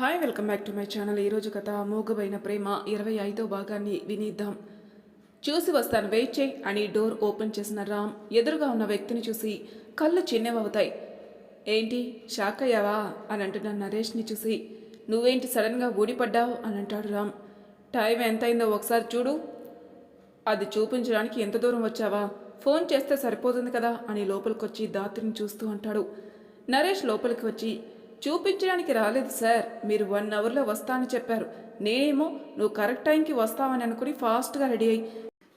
Hi welcome back to my channel ఈరోజు కథ మూగబైన ప్రేమ ఇరవై ఐదో భాగాన్ని వినిద్దాం. చూసి వస్తాను వెయిట్ చేయి అని డోర్ ఓపెన్ చేసిన రామ్ ఎదురుగా ఉన్న వ్యక్తిని చూసి కళ్ళు చిన్నవవుతాయి. ఏంటి షాక్ అయ్యావా? అని అంటున్న నరేష్ని చూసి నువ్వేంటి సడన్గా ఊడిపడ్డావు? అని అంటాడు రామ్. టైం ఎంతైందో ఒకసారి చూడు. అది చూపించడానికి ఎంత దూరం వచ్చావా? ఫోన్ చేస్తే సరిపోతుంది కదా? అని లోపలికొచ్చి దాత్రిని చూస్తూ అంటాడు. నరేష్ లోపలికి వచ్చి చూపించడానికి రాలేదు సార్. మీరు వన్ అవర్లో వస్తా అని చెప్పారు. నేనేమో నువ్వు కరెక్ట్ టైంకి వస్తావని అనుకుని ఫాస్ట్గా రెడీ అయ్యి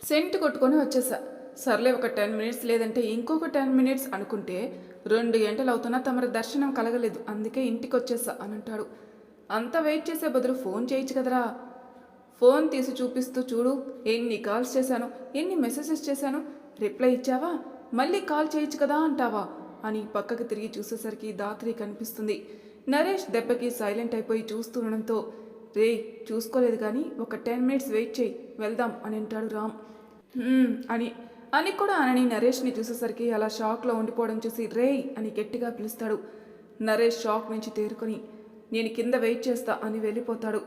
సెంట్ కొట్టుకొని వచ్చేసా. సర్లే ఒక టెన్ మినిట్స్ లేదంటే ఇంకొక టెన్ మినిట్స్ అనుకుంటే రెండు గంటలు అవుతున్నా తమరి దర్శనం కలగలేదు. అందుకే ఇంటికి వచ్చేసా అని అంటాడు అంతా వెయిట్ చేసే బదులు ఫోన్ చేయొచ్చు కదరా. ఫోన్ తీసి చూపిస్తూ చూడు ఎన్ని కాల్స్ చేశాను ఎన్ని మెసేజెస్ చేశాను. రిప్లై ఇచ్చావా? మళ్ళీ కాల్ చేయొచ్చు కదా అంటావా? అని పక్కకి తిరిగి చూసేసరికి దాత్రి కనిపిస్తుంది. నరేష్ దెబ్బకి సైలెంట్ అయిపోయి చూస్తుండడంతో రే చూసుకోలేదు కానీ ఒక టెన్ మినిట్స్ వెయిట్ చేయి వెళ్దాం అని అంటాడు రామ్. అని అని కూడా అనని నరేష్ని చూసేసరికి అలా షాక్లో ఉండిపోవడం చూసి రేయ్ అని గట్టిగా పిలుస్తాడు. నరేష్ షాక్ నుంచి తేరుకొని నేను కింద వెయిట్ చేస్తా అని వెళ్ళిపోతాడు.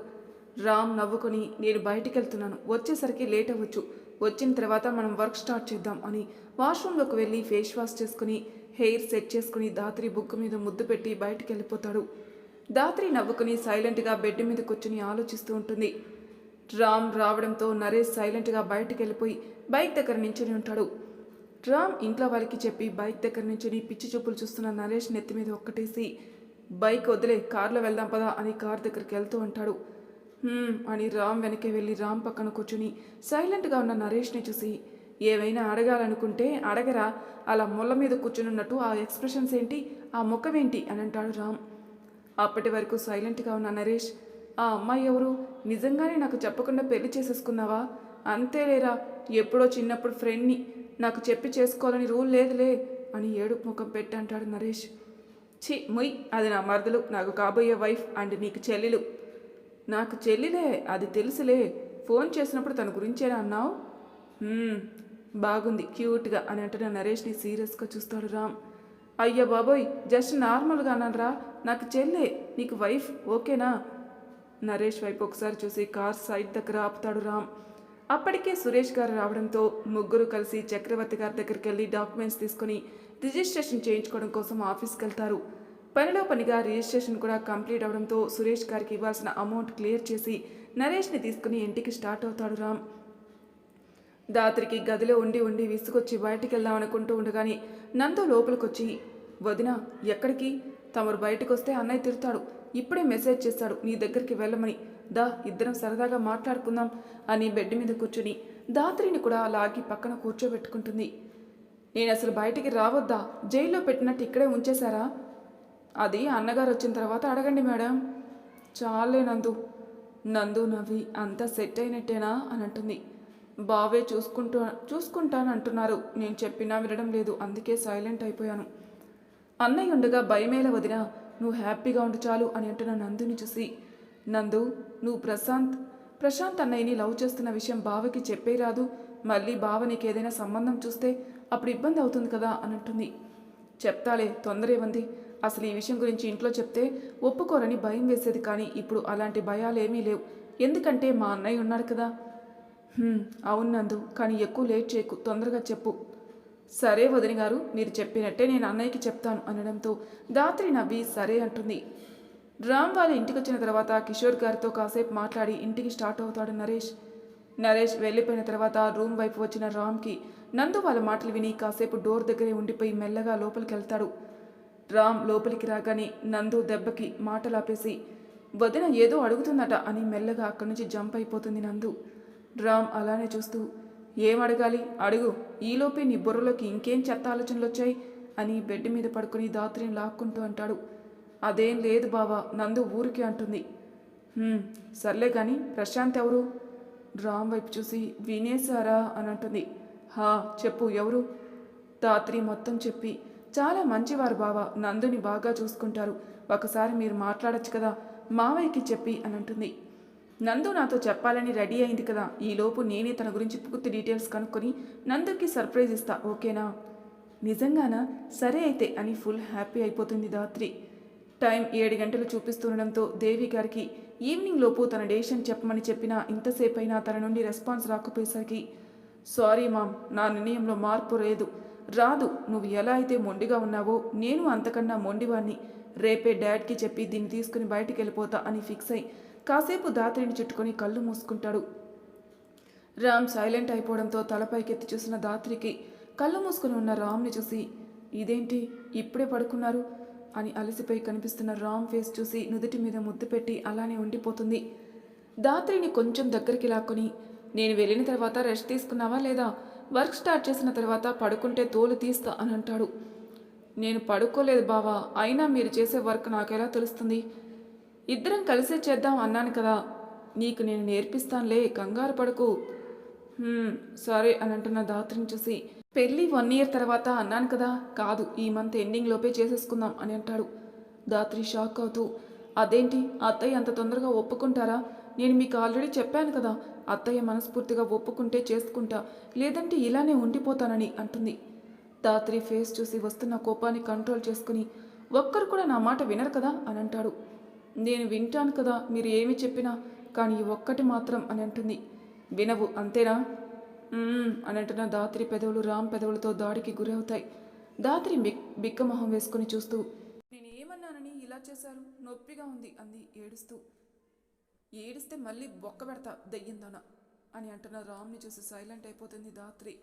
రామ్ నవ్వుకొని నేను బయటికి వెళ్తున్నాను వచ్చేసరికి లేట్ అవ్వచ్చు వచ్చిన తర్వాత మనం వర్క్ స్టార్ట్ చేద్దాం అని వాష్రూమ్లోకి వెళ్ళి ఫేస్ వాష్ చేసుకుని హెయిర్ సెట్ చేసుకుని దాత్రి బుక్ మీద ముద్దు పెట్టి బయటికి వెళ్ళిపోతాడు దాత్రి నవ్వుకుని సైలెంట్గా బెడ్ మీద కూర్చుని ఆలోచిస్తూ ఉంటుంది. రామ్ రావడంతో నరేష్ సైలెంట్గా బయటికి వెళ్ళిపోయి బైక్ దగ్గర నించుని ఉంటాడు. రామ్ ఇంట్లో వాళ్ళకి చెప్పి బైక్ దగ్గర నించుని పిచ్చి చూపులు చూస్తున్న నరేష్ నెత్తి మీద ఒక్కటేసి బైక్ వదిలే కార్లో వెళ్దాం పదా అని కార్ దగ్గరికి వెళ్తూ ఉంటాడు. అని రామ్ వెనకే వెళ్ళి రామ్ పక్కన కూర్చుని సైలెంట్గా ఉన్న నరేష్ని చూసి ఏవైనా అడగాలనుకుంటే అడగరా. అలా ముళ్ళ మీద కూర్చునున్నట్టు ఆ ఎక్స్ప్రెషన్స్ ఏంటి? ఆ ముఖం ఏంటి? అని అంటాడు రామ్. అప్పటి వరకు సైలెంట్గా ఉన్న నరేష్ ఆ అమ్మాయి ఎవరు? నిజంగానే నాకు చెప్పకుండా పెళ్ళి చేసేసుకున్నావా? అంతేలేరా. ఎప్పుడో చిన్నప్పుడు ఫ్రెండ్ని. నాకు చెప్పి చేసుకోవాలని రూల్ లేదులే అని ఏడు ముఖం పెట్టి అంటాడు నరేష్. ఛీ ముయ్. అది నా మరదలు. నాకు కాబోయే వైఫ్ అండ్ నీకు చెల్లెలు. నాకు చెల్లిలే. అది తెలుసులే. ఫోన్ చేసినప్పుడు తన గురించేనా అన్నావు? బాగుంది క్యూట్గా అని అంటున్న నరేష్ని సీరియస్గా చూస్తాడు రామ్. అయ్యా బాబోయ్ జస్ట్ నార్మల్గా అన్నారా నాకు చెల్లే నీకు వైఫ్ ఓకేనా? నరేష్ వైపు ఒకసారి చూసి కార్ సైడ్ దగ్గర ఆపుతాడు రామ్. అప్పటికే సురేష్ గారు రావడంతో ముగ్గురు కలిసి చక్రవర్తి గారి దగ్గరికి వెళ్ళి డాక్యుమెంట్స్ తీసుకుని రిజిస్ట్రేషన్ చేయించుకోవడం కోసం ఆఫీస్కి వెళ్తారు పనిలో పనిగా రిజిస్ట్రేషన్ కూడా కంప్లీట్ అవడంతో సురేష్ గారికి ఇవ్వాల్సిన అమౌంట్ క్లియర్ చేసి నరేష్ని తీసుకుని ఇంటికి స్టార్ట్ అవుతాడు రామ్. దాత్రికి గదిలో ఉండి ఉండి విసుగొచ్చి బయటికి వెళ్దాం అనుకుంటూ ఉండగానే నందు లోపలికొచ్చి వదిన ఎక్కడికి? తమరు బయటకు వస్తే అన్నయ్య తిరుతాడు ఇప్పుడే మెసేజ్ చేస్తాడు. నీ దగ్గరికి వెళ్ళమని. దా ఇద్దరం సరదాగా మాట్లాడుకుందాం అని బెడ్ మీద కూర్చుని దాత్రిని కూడా లాగి పక్కన కూర్చోబెట్టుకుంటుంది. నేను అసలు బయటికి రావద్దా? జైల్లో పెట్టినట్టు ఇక్కడే ఉంచేశారా? అది అన్నగారు వచ్చిన తర్వాత అడగండి మేడం. చాలే నందు. నందు నవ్వి అంతా సెట్ అయినట్టేనా? అని అంటుంది. బావే చూసుకుంటూ చూసుకుంటాను అంటున్నారు నేను చెప్పినా వినడం లేదు. అందుకే సైలెంట్ అయిపోయాను. అన్నయ్య ఉండగా భయమేల వదినా నువ్వు హ్యాపీగా ఉండు చాలు అని అంటున్న నందుని చూసి. నందు నువ్వు ప్రశాంత్ ప్రశాంత్ అన్నయ్యని లవ్ చేస్తున్న విషయం బావకి చెప్పే రాదు. మళ్ళీ బావ నీకు ఏదైనా సంబంధం చూస్తే అప్పుడు ఇబ్బంది అవుతుంది కదా అని అంటుంది చెప్తాలే తొందర ఉంది అసలు ఈ విషయం గురించి ఇంట్లో చెప్తే ఒప్పుకోరని భయం వేసేది కానీ ఇప్పుడు అలాంటి భయాలు ఏమీ లేవు. ఎందుకంటే మా అన్నయ్య ఉన్నాడు కదా. అవును నందు. కానీ ఎక్కువ లేట్ చేయకు. తొందరగా చెప్పు. సరే వదిన గారు మీరు చెప్పినట్టే నేను అన్నయ్యకి చెప్తాను అనడంతో దాత్రి నవ్వి సరే అంటుంది. రామ్ వాళ్ళ ఇంటికి వచ్చిన తర్వాత కిషోర్ గారితో కాసేపు మాట్లాడి ఇంటికి స్టార్ట్ అవుతాడు నరేష్. నరేష్ వెళ్ళిపోయిన తర్వాత రూమ్ వైపు వచ్చిన రామ్కి నందు వాళ్ళ మాటలు విని కాసేపు డోర్ దగ్గరే ఉండిపోయి మెల్లగా లోపలికి వెళ్తాడు. రామ్ లోపలికి రాగానే నందు దెబ్బకి మాటలు ఆపేసి వదిన ఏదో అడుగుతుందట అని మెల్లగా అక్కడి నుంచి జంప్ అయిపోతుంది నందు. రామ్ అలానే చూస్తూ ఏం అడగాలి? అడుగు. ఈలోపే నీ బుర్రలోకి ఇంకేం చెత్త ఆలోచనలు వచ్చాయి? అని బెడ్ మీద పడుకుని దాత్రిని లాక్కుంటూ అంటాడు. అదేం లేదు బావా నందు ఊరికి అంటుంది. సర్లే కానీ ప్రశాంత్ ఎవరు? రామ్ వైపు చూసి వినేశారా? అని అంటుంది. హా చెప్పు ఎవరు? దాత్రి మొత్తం చెప్పి చాలా మంచివారు బావ నందుని బాగా చూసుకుంటారు. ఒకసారి మీరు మాట్లాడచ్చు కదా మావయ్యకి చెప్పి అని అంటుంది. నందు నాతో చెప్పాలని రెడీ అయింది కదా. ఈలోపు నేనే తన గురించి పూర్తి డీటెయిల్స్ కనుక్కొని నందుకి సర్ప్రైజ్ ఇస్తా ఓకేనా? నిజంగానా? సరే అయితే అని ఫుల్ హ్యాపీ అయిపోతుంది దాత్రి టైం ఏడు గంటలు చూపిస్తుండడంతో దేవి గారికి ఈవినింగ్ లోపు తన డేషన్ చెప్పమని చెప్పినా ఇంతసేపైనా తన నుండి రెస్పాన్స్ రాకపోయేసరికి సారీ మామ్ నా నిర్ణయంలో మార్పు లేదు. రాదు నువ్వు ఎలా అయితే మొండిగా ఉన్నావో నేను అంతకన్నా మొండివాణ్ణి. రేపే డాడ్కి చెప్పి దీన్ని తీసుకుని బయటికి వెళ్ళిపోతా అని ఫిక్స్ అయి కాసేపు దాత్రిని చుట్టుకొని కళ్ళు మూసుకుంటాడు. రామ్ సైలెంట్ అయిపోవడంతో తలపైకెత్తి చూసిన దాత్రికి కళ్ళు మూసుకుని ఉన్న రామ్ని చూసి ఇదేంటి? ఇప్పుడే పడుకున్నారు? అని అలసిపోయి కనిపిస్తున్న రామ్ ఫేస్ చూసి నుదుటి మీద ముద్దు పెట్టి అలానే ఉండిపోతుంది. దాత్రిని కొంచెం దగ్గరికి లాక్కొని నేను వెళ్ళిన తర్వాత రెస్ట్ తీసుకున్నావా లేదా? వర్క్ స్టార్ట్ చేసిన తర్వాత పడుకుంటే తోలు తీస్తా అని అంటాడు. నేను పడుకోలేదు బావా. అయినా మీరు చేసే వర్క్ నాకెలా తెలుస్తుంది? ఇద్దరం కలిసే చేద్దాం అన్నాను కదా. నీకు నేను నేర్పిస్తానులే కంగారు పడకు. సరే అని అంటున్న దాత్రిని చూసి పెళ్ళి వన్ ఇయర్ తర్వాత అన్నాను కదా కాదు ఈ మంత్ ఎండింగ్ లోపే చేసేసుకుందాం అని అంటాడు. దాత్రి షాక్ అవుతూ అదేంటి అత్తయ్య అంత తొందరగా ఒప్పుకుంటారా? నేను మీకు ఆల్రెడీ చెప్పాను కదా అత్తయ్య మనస్ఫూర్తిగా ఒప్పుకుంటే చేసుకుంటా లేదంటే ఇలానే ఉండిపోతానని అంటుంది. దాత్రి ఫేస్ చూసి వస్తున్న కోపాన్ని కంట్రోల్ చేసుకుని ఒక్కరు కూడా నా మాట వినరు కదా అని అంటాడు. నేను వింటాను కదా మీరు ఏమి చెప్పినా కానీ ఒక్కటి మాత్రం అని అంటుంది. వినవు అంతేనా? అని అంటున్న దాత్రి పెదవులు రామ్ పెదవులతో దాడికి గురవుతాయి. దాత్రి బిక్ బిక్కమొహం వేసుకుని చూస్తూ నేను ఏమన్నానని ఇలా చేశారు? నొప్పిగా ఉంది అంది ఏడుస్తూ. ఏడిస్తే మళ్ళీ బొక్క పెడతా దెయ్యిందాన? అని అంటున్న రామ్ని చూసి సైలెంట్ అయిపోతుంది దాత్రి.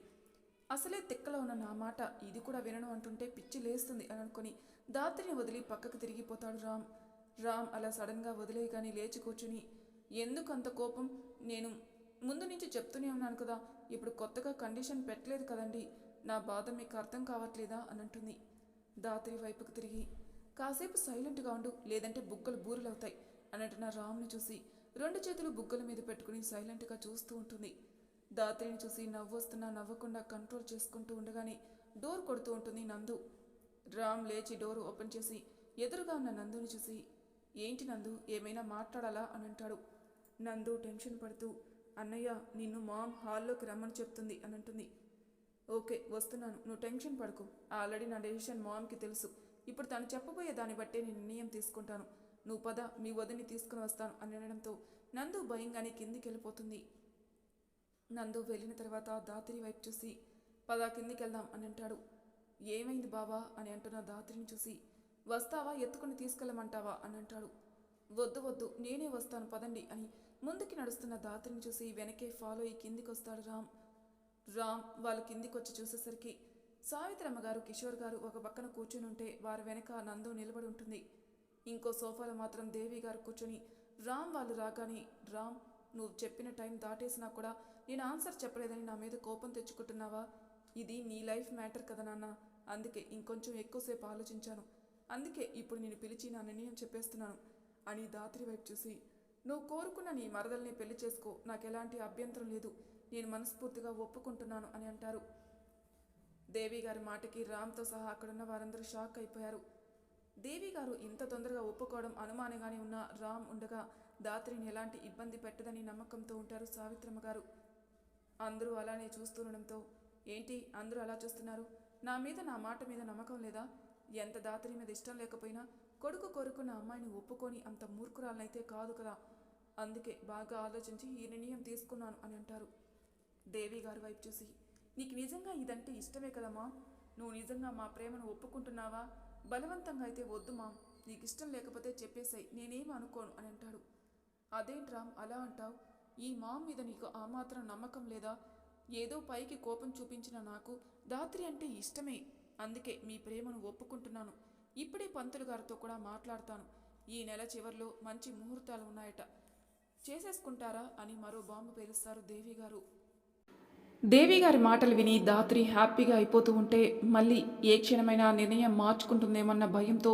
అసలే తిక్కలో ఉన్న నా మాట ఇది కూడా వినను అంటుంటే పిచ్చి లేస్తుంది అని అనుకుని దాత్రిని వదిలి పక్కకు తిరిగిపోతాడు రామ్. రామ్ అలా సడన్గా వదిలేయగాని లేచి కూర్చుని ఎందుకు అంత కోపం? నేను ముందు నుంచి చెప్తూనే ఉన్నాను కదా ఇప్పుడు కొత్తగా కండిషన్ పెట్టలేదు కదండి నా బాధ మీకు అర్థం కావట్లేదా? అని అంటుంది. దాత్రి వైపుకు తిరిగి కాసేపు సైలెంట్గా ఉండు లేదంటే బుగ్గలు బూరులవుతాయి అన్నట్టు నా రామ్ని చూసి రెండు చేతులు బుగ్గల మీద పెట్టుకుని సైలెంట్గా చూస్తూ ఉంటుంది. దాత్రిని చూసి నవ్వొస్తున్నా నవ్వకుండా కంట్రోల్ చేసుకుంటూ ఉండగానే డోర్ కొడుతూ ఉంటుంది నందు. రామ్ లేచి డోర్ ఓపెన్ చేసి ఎదురుగా ఉన్న నందుని చూసి ఏంటి నందు ఏమైనా మాట్లాడాలా అని అంటాడు. నందు టెన్షన్ పడుతూ అన్నయ్య నిన్ను మామ్ హాల్లోకి రమ్మని చెప్తుంది అని అంటుంది. ఓకే వస్తున్నాను. నువ్వు టెన్షన్ పడుకో. ఆల్రెడీ నా డెసిషన్ మామ్కి తెలుసు. ఇప్పుడు తను చెప్పబోయే దాన్ని బట్టే నేను నిర్ణయం తీసుకుంటాను. నువ్వు పద మీ వదిని తీసుకుని వస్తాను అని అనడంతో నందు భయంగానే కిందికి వెళ్ళిపోతుంది నందు వెళ్ళిన తర్వాత దాత్రి వైపు చూసి పద కిందికి వెళ్దాం అని అంటాడు. ఏమైంది బావా అని అంటున్న దాత్రిని చూసి వస్తావా? ఎత్తుకుని తీసుకెళ్ళమంటావా? అని అంటాడు. వద్దు వద్దు నేనే వస్తాను పదండి అని ముందుకి నడుస్తున్న దాత్రిని చూసి వెనకే ఫాలో అయ్యి కిందికి వస్తాడు రామ్. రామ్ వాళ్ళు కిందికొచ్చి చూసేసరికి సావిత్రమ్మ గారు కిషోర్ గారు ఒక పక్కన కూర్చుని ఉంటే వారి వెనక నందు నిలబడి ఉంటుంది. ఇంకో సోఫాలో మాత్రం దేవి గారు కూర్చొని రామ్ వాళ్ళు రాగానే రామ్ నువ్వు చెప్పిన టైం దాటేసినా కూడా నేను ఆన్సర్ చెప్పలేదని నా మీద కోపం తెచ్చుకుంటున్నావా? ఇది నీ లైఫ్ మ్యాటర్ కదా నాన్న. అందుకే ఇంకొంచెం ఎక్కువసేపు ఆలోచించాను. అందుకే ఇప్పుడు నేను పిలిచి నా నిర్ణయం చెప్పేస్తున్నాను అని దాత్రి వైపు చూసి నువ్వు కోరుకున్న నీ మరదల్ని పెళ్ళి చేసుకో నాకు ఎలాంటి అభ్యంతరం లేదు నేను మనస్ఫూర్తిగా ఒప్పుకుంటున్నాను అని అంటారు. దేవి గారి మాటకి రామ్తో సహా అక్కడున్న వారందరూ షాక్ అయిపోయారు. దేవి గారు ఇంత తొందరగా ఒప్పుకోవడం అనుమానంగానే ఉన్న రామ్ ఉండగా దాత్రిని ఎలాంటి ఇబ్బంది పెట్టదని నమ్మకంతో ఉంటారు సావిత్రమ్మ గారు. అందరూ అలానే చూస్తుండడంతో ఏంటి అందరూ అలా చూస్తున్నారు? నా మీద నా మాట మీద నమ్మకం లేదా? ఎంత దాత్రి మీద ఇష్టం లేకపోయినా కొడుకు కొరుకున్న అమ్మాయిని ఒప్పుకొని అంత మూర్ఖురాలనైతే కాదు కదా. అందుకే బాగా ఆలోచించి ఈ నిర్ణయం తీసుకున్నాను అని అంటారు. దేవి గారి వైపు చూసి నీకు నిజంగా ఇదంటే ఇష్టమే కదమ్మా నువ్వు నిజంగా మా ప్రేమను ఒప్పుకుంటున్నావా? బలవంతంగా అయితే వద్దు మామ్. నీకు ఇష్టం లేకపోతే చెప్పేసాయి నేనేం అనుకోను అని అంటాడు. అదేంటి రామ్ అలా అంటావు? ఈ మామ్ మీద నీకు ఆ మాత్రం నమ్మకం లేదా? ఏదో పైకి కోపం చూపించిన నాకు దాత్రి అంటే ఇష్టమే. అందుకే మీ ప్రేమను ఒప్పుకుంటున్నాను. ఇప్పుడే పంతులు గారితో కూడా మాట్లాడతాను. ఈ నెల చివర్లో మంచి ముహూర్తాలు ఉన్నాయట. చేసేసుకుంటారా అని మరో బాంబు పేలుస్తారు దేవి గారు. దేవి గారి మాటలు విని దాత్రి హ్యాపీగా అయిపోతూ ఉంటే మళ్ళీ ఏ క్షణమైనా నిర్ణయం మార్చుకుంటుందేమన్న భయంతో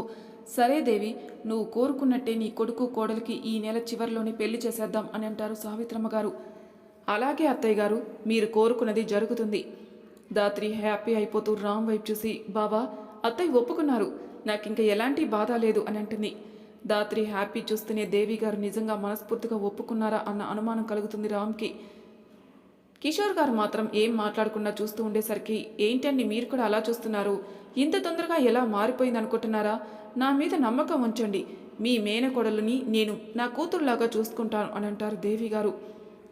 సరే దేవి నువ్వు కోరుకున్నట్టే నీ కొడుకు కోడలికి ఈ నెల చివరిలోనే పెళ్ళి చేసేద్దాం అని అంటారు సావిత్రమ్మ గారు. అలాగే అత్తయ్య గారు మీరు కోరుకున్నది జరుగుతుంది. దాత్రి హ్యాపీ అయిపోతూ రామ్ వైపు చూసి బాబా అత్తయ్య ఒప్పుకున్నారు. నాకు ఇంకా ఎలాంటి బాధ లేదు అని అంటుంది. దాత్రి హ్యాపీ చూస్తేనే దేవి గారు నిజంగా మనస్ఫూర్తిగా ఒప్పుకున్నారా అన్న అనుమానం కలుగుతుంది రామ్కి. కిషోర్ గారు మాత్రం ఏం మాట్లాడకుండా చూస్తూ ఉండేసరికి ఏంటండి మీరు కూడా అలా చూస్తున్నారు? ఇంత తొందరగా ఎలా మారిపోయింది అనుకుంటున్నారా? నా మీద నమ్మకం ఉంచండి. మీ మేనకోడలుని నేను నా కూతురులాగా చూసుకుంటాను అని అంటారు దేవి గారు.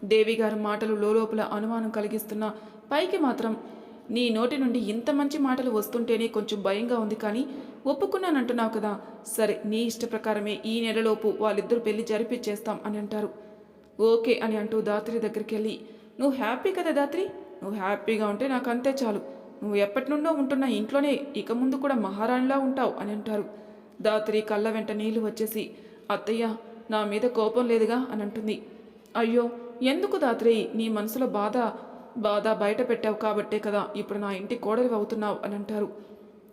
దేవి గారి మాటలు లోపల అనుమానం కలిగిస్తున్న పైకి మాత్రం నీ నోటి నుండి ఇంత మంచి మాటలు వస్తుంటేనే కొంచెం భయంగా ఉంది కానీ ఒప్పుకున్నానంటున్నావు కదా. సరే నీ ఇష్ట ప్రకారమే ఈ నెలలోపు వాళ్ళిద్దరూ పెళ్ళి జరిపించేస్తాం అని అంటారు. ఓకే అని అంటూ దాత్రి దగ్గరికి వెళ్ళి నువ్వు హ్యాపీ కదా దాత్రి? నువ్వు హ్యాపీగా ఉంటే నాకు అంతే చాలు. నువ్వు ఎప్పటి నుండో ఉంటున్న ఇంట్లోనే ఇక ముందు కూడా మహారాణిలా ఉంటావు అని అంటారు. దాత్రి కళ్ళ వెంట నీళ్ళు వచ్చేసి అత్తయ్య నా మీద కోపం లేదుగా అని అంటుంది. అయ్యో ఎందుకు దాత్రి? నీ మనసులో బాధ బాధ బయట పెట్టావు కాబట్టే కదా ఇప్పుడు నా ఇంటి కోడలి అవుతున్నావు అని అంటారు.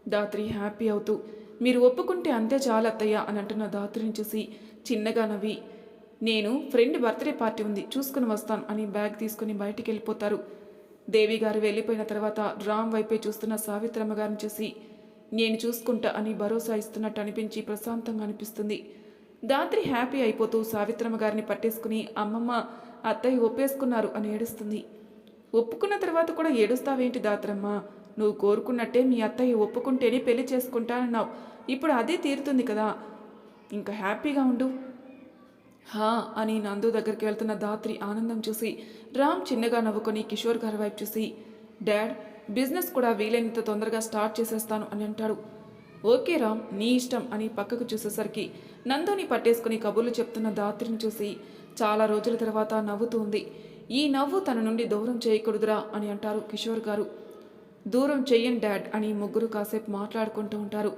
దాత్రి హ్యాపీ అవుతూ మీరు ఒప్పుకుంటే అంతే చాలు అత్తయ్య అని అంటున్న దాత్రిని చూసి చిన్నగా నవ్వి నేను ఫ్రెండ్ బర్త్డే పార్టీ ఉంది చూసుకుని వస్తాను అని బ్యాగ్ తీసుకుని బయటికి వెళ్ళిపోతారు. దేవి గారు వెళ్ళిపోయిన తర్వాత రామ్ వైపే చూస్తున్న సావిత్రమ్మ గారిని చూసి నేను చూసుకుంటా అని భరోసా ఇస్తున్నట్టు అనిపించి ప్రశాంతంగా అనిపిస్తుంది. దాత్రి హ్యాపీ అయిపోతూ సావిత్రమ్మ గారిని పట్టేసుకుని అమ్మమ్మ అత్తయ్య ఒప్పేసుకున్నారు అని ఏడుస్తుంది. ఒప్పుకున్న తర్వాత కూడా ఏడుస్తావేంటి దాత్రమ్మ? నువ్వు కోరుకున్నట్టే మీ అత్తయ్య ఒప్పుకుంటేనే పెళ్ళి చేసుకుంటానన్నావు. ఇప్పుడు అదే తీరుతుంది కదా. ఇంకా హ్యాపీగా ఉండు. హా అని నందు దగ్గరికి వెళ్తున్న దాత్రి ఆనందం చూసి రామ్ చిన్నగా నవ్వుకొని కిషోర్ గారి వైపు చూసి డాడ్ బిజినెస్ కూడా వీలైనంత తొందరగా స్టార్ట్ చేసేస్తాను అని అంటాడు. ఓకే రామ్ నీ ఇష్టం అని పక్కకు చూసేసరికి నందుని పట్టేసుకుని కబుర్లు చెప్తున్న దాత్రిని చూసి చాలా రోజుల తర్వాత నవ్వుతూ ఉంది. ఈ నవ్వు తన నుండి దూరం చేయకూడదురా అని అంటారు కిషోర్ గారు. దూరం చెయ్యను డాడ్ అని ముగ్గురు కాసేపు మాట్లాడుకుంటూ ఉంటారు.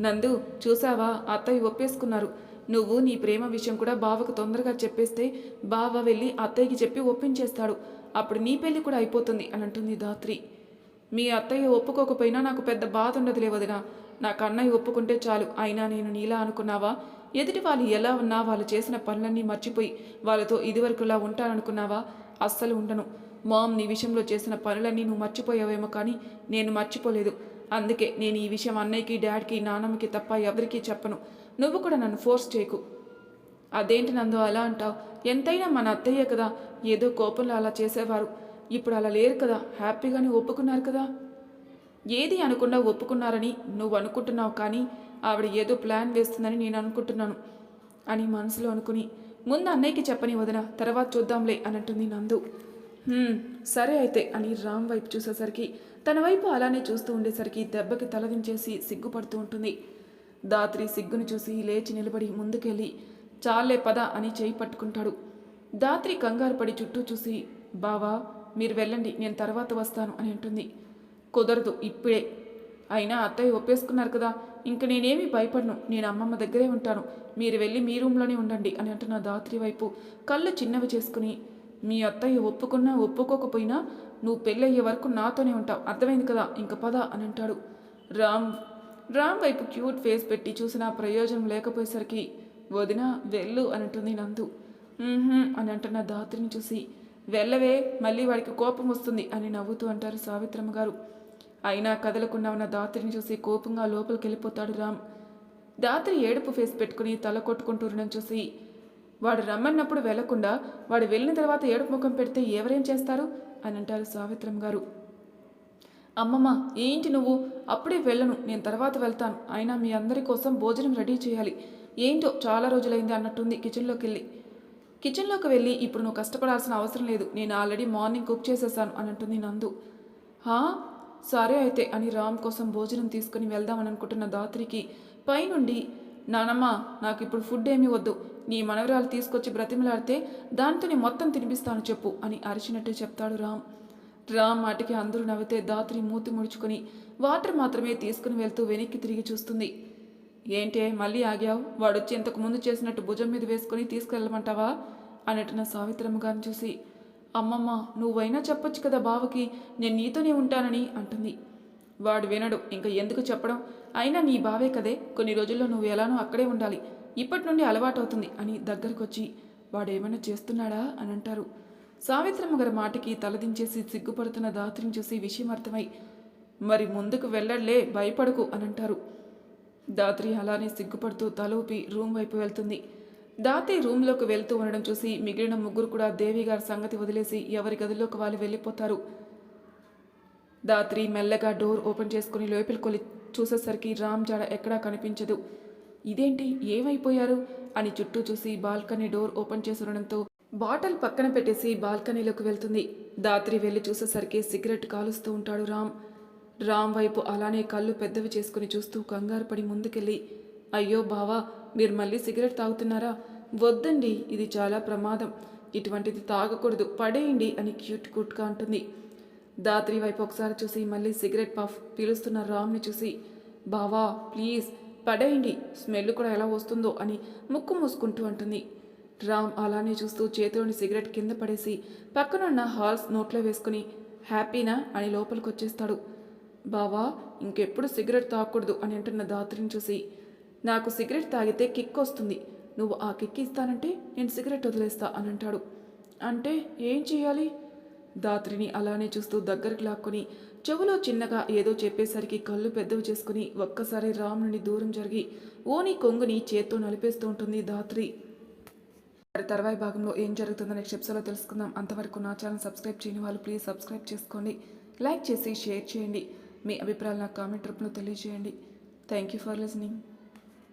నందు చూసావా? అత్తయ్య ఒప్పేసుకున్నారు. నువ్వు నీ ప్రేమ విషయం కూడా బావకు తొందరగా చెప్పేస్తే బావ వెళ్ళి అత్తయ్యకి చెప్పి ఒప్పించేస్తాడు. అప్పుడు నీ పెళ్ళి కూడా అయిపోతుంది అని అంటుంది ధాత్రి. మీ అత్తయ్య ఒప్పుకోకపోయినా నాకు పెద్ద బాధ ఉండదులే వదిన. నాకు అన్నయ్య ఒప్పుకుంటే చాలు. అయినా నేను నీలా అనుకున్నావా? ఎదుటి వాళ్ళు ఎలా ఉన్నా వాళ్ళు చేసిన పనులన్నీ మర్చిపోయి వాళ్ళతో ఇదివరకులా ఉంటాననుకున్నావా? అస్సలు ఉండను. మామ్ నీ విషయంలో చేసిన పనులన్నీ నువ్వు మర్చిపోయావేమో కానీ నేను మర్చిపోలేదు. అందుకే నేను ఈ విషయం అన్నయ్యకి డాడ్కి నాన్నమ్మకి తప్ప ఎవరికీ చెప్పను. నువ్వు కూడా నన్ను ఫోర్స్ చేయకు. అదేంటి నందు అలా అంటావు? ఎంతైనా మన అత్తయ్య కదా ఏదో కోపంలో అలా చేసేవారు. ఇప్పుడు అలా లేరు కదా హ్యాపీగానే ఒప్పుకున్నారు కదా. ఏది అనకుండా ఒప్పుకున్నారని నువ్వు అనుకుంటున్నావు కానీ ఆవిడ ఏదో ప్లాన్ వేస్తుందని నేను అనుకుంటున్నాను అని మనసులో అనుకుని ముందు అన్నయ్యకి చెప్పని వదిన తర్వాత చూద్దాంలే అని అంటుంది నందు సరే అయితే అని రామ్ వైపు చూసేసరికి తన వైపు అలానే చూస్తూ ఉండేసరికి దెబ్బకి తలదించేసి సిగ్గుపడుతూ ఉంటుంది. దాత్రి సిగ్గును చూసి లేచి నిలబడి ముందుకెళ్ళి చాలే పద అని చేయి పట్టుకుంటాడు. దాత్రి కంగారు పడి చుట్టూ చూసి బావా మీరు వెళ్ళండి నేను తర్వాత వస్తాను అని అంటుంది. కుదరదు ఇప్పుడే. అయినా అత్తయ్య ఒప్పేసుకున్నారు కదా ఇంక నేనేమీ భయపడను. నేను అమ్మమ్మ దగ్గరే ఉంటాను. మీరు వెళ్ళి మీ రూమ్లోనే ఉండండి అని అంటున్న దాత్రి వైపు కళ్ళు చిన్నవి చేసుకుని మీ అత్తయ్య ఒప్పుకున్నా ఒప్పుకోకపోయినా నువ్వు పెళ్ళయ్యే వరకు నాతోనే ఉంటావు. అర్థమైంది కదా? ఇంక పద అని అంటాడు. రామ్ రామ్ వైపు క్యూట్ ఫేస్ పెట్టి చూసినా ప్రయోజనం లేకపోయేసరికి వదిన వెళ్ళు అని అంటుంది నందు. అని అంటున్న దాత్రిని చూసి వెళ్ళవే మళ్ళీ వాడికి కోపం వస్తుంది అని నవ్వుతూ అంటారు సావిత్రమ్మ గారు. అయినా కదలకుండా ఉన్న దాత్రిని చూసి కోపంగా లోపలికి వెళ్ళిపోతాడు రామ్. దాత్రి ఏడుపు ఫేస్ పెట్టుకుని తల కొట్టుకుంటూరడం చూసి వాడు రమ్మన్నప్పుడు వెళ్ళకుండా వాడు వెళ్ళిన తర్వాత ఏడుపు ముఖం పెడితే ఎవరేం చేస్తారు? అని అంటారు సావిత్రం గారు. అమ్మమ్మ ఏంటి నువ్వు? అప్పుడే వెళ్ళను నేను తర్వాత వెళ్తాను. అయినా మీ అందరి కోసం భోజనం రెడీ చేయాలి. ఏంటో చాలా రోజులైంది అన్నట్టుంది కిచెన్లోకి వెళ్ళి కిచెన్లోకి వెళ్ళి ఇప్పుడు నువ్వు కష్టపడాల్సిన అవసరం లేదు నేను ఆల్రెడీ మార్నింగ్ కుక్ చేసేసాను అని అంటుంది నందు. హా? సరే అయితే అని రామ్ కోసం భోజనం తీసుకుని వెళ్దామని అనుకుంటున్న దాత్రికి పైనుండి నానమ్మ నాకు ఇప్పుడు ఫుడ్ ఏమీ వద్దు. నీ మనవరాలు తీసుకొచ్చి బ్రతిమలాడితే దాంతో మొత్తం తినిపిస్తాను చెప్పు అని అరిచినట్టే చెప్తాడు రామ్. రామ్ మాటికి అందరూ నవ్వితే దాత్రి మూతి ముడుచుకొని వాటర్ మాత్రమే తీసుకుని వెళ్తూ వెనక్కి తిరిగి చూస్తుంది. ఏంటే మళ్ళీ ఆగావు? వాడొచ్చి ఇంతకు ముందు చేసినట్టు భుజం మీద వేసుకొని తీసుకెళ్ళమంటావా? అన్నట్టున సావిత్రమ్మ గారిని చూసి అమ్మమ్మ నువ్వైనా చెప్పొచ్చు కదా బావకి నేను నీతోనే ఉంటానని అంటుంది. వాడు వినడు ఇంకా ఎందుకు చెప్పడం? అయినా నీ బావే కదే కొన్ని రోజుల్లో నువ్వు ఎలానో అక్కడే ఉండాలి. ఇప్పటి నుండి అలవాటు అవుతుంది అని దగ్గరకు వచ్చి వాడు ఏమైనా చేస్తున్నాడా? అని అంటారు. సావిత్రమ్మ గారి మాటకి తలదించేసి సిగ్గుపడుతున్న దాత్రిని చూసి విషయం అర్థమై మరి ముందుకు వెళ్ళలే భయపడకు అని అంటారు. దాత్రి అలానే సిగ్గుపడుతూ తలూపి రూమ్ వైపు వెళ్తుంది. దాతి రూమ్లోకి వెళ్తూ ఉండడం చూసి మిగిలిన ముగ్గురు కూడా దేవి గారి సంగతి వదిలేసి ఎవరి గదిలోకి వాళ్ళు వెళ్ళిపోతారు. దాత్రి మెల్లగా డోర్ ఓపెన్ చేసుకుని లోపలికొలి చూసేసరికి రామ్ జాడ ఎక్కడా కనిపించదు. ఇదేంటి? ఏమైపోయారు? అని చుట్టూ చూసి బాల్కనీ డోర్ ఓపెన్ చేసి ఉండడంతో బాటిల్ పక్కన పెట్టేసి బాల్కనీలోకి వెళ్తుంది. దాత్రి వెళ్ళి చూసేసరికి సిగరెట్ కాలుస్తూ ఉంటాడు రామ్. రామ్ వైపు అలానే కళ్ళు పెద్దవి చేసుకుని చూస్తూ కంగారు పడి ముందుకెళ్ళి అయ్యో బావా మీరు మళ్ళీ సిగరెట్ తాగుతున్నారా? వద్దండి ఇది చాలా ప్రమాదం. ఇటువంటిది తాగకూడదు పడేయండి అని క్యూట్ క్యూట్గా అంటుంది. దాత్రి వైపు ఒకసారి చూసి మళ్ళీ సిగరెట్ పఫ్ పీలుస్తున్న రామ్ని చూసి బావా ప్లీజ్ పడేయండి స్మెల్ కూడా ఎలా వస్తుందో అని ముక్కు మూసుకుంటూ అంటుంది. రామ్ అలానే చూస్తూ చేతిలోని సిగరెట్ కింద పడేసి పక్కనున్న హాల్స్ నోట్లో వేసుకుని హ్యాపీనా అని లోపలికి వచ్చేస్తాడు బావా ఇంకెప్పుడు సిగరెట్ తాగకూడదు అని అంటున్న దాత్రిని చూసి నాకు సిగరెట్ తాగితే కిక్ వస్తుంది. నువ్వు ఆ కిక్ ఇస్తానంటే నేను సిగరెట్ వదిలేస్తా అని అంటాడు. అంటే ఏం చేయాలి దాత్రిని అలానే చూస్తూ దగ్గరికి లాక్కొని చెవులో చిన్నగా ఏదో చెప్పేసరికి కళ్ళు పెద్దవి చేసుకుని ఒక్కసారి రామ్ నుండి దూరం జరిగి ఓని కొంగుని చేత్తో నలిపేస్తూ ఉంటుంది దాత్రి. తర్వాయి భాగంలో ఏం జరుగుతుందో నెక్స్ట్ ఎపిసోడ్లో తెలుసుకుందాం. అంతవరకు నా ఛానల్ సబ్స్క్రైబ్ చేయని వాళ్ళు ప్లీజ్ సబ్స్క్రైబ్ చేసుకోండి. లైక్ చేసి షేర్ చేయండి. మీ అభిప్రాయాలు నాకు కామెంట్ రూపంలో తెలియజేయండి. Thank you for listening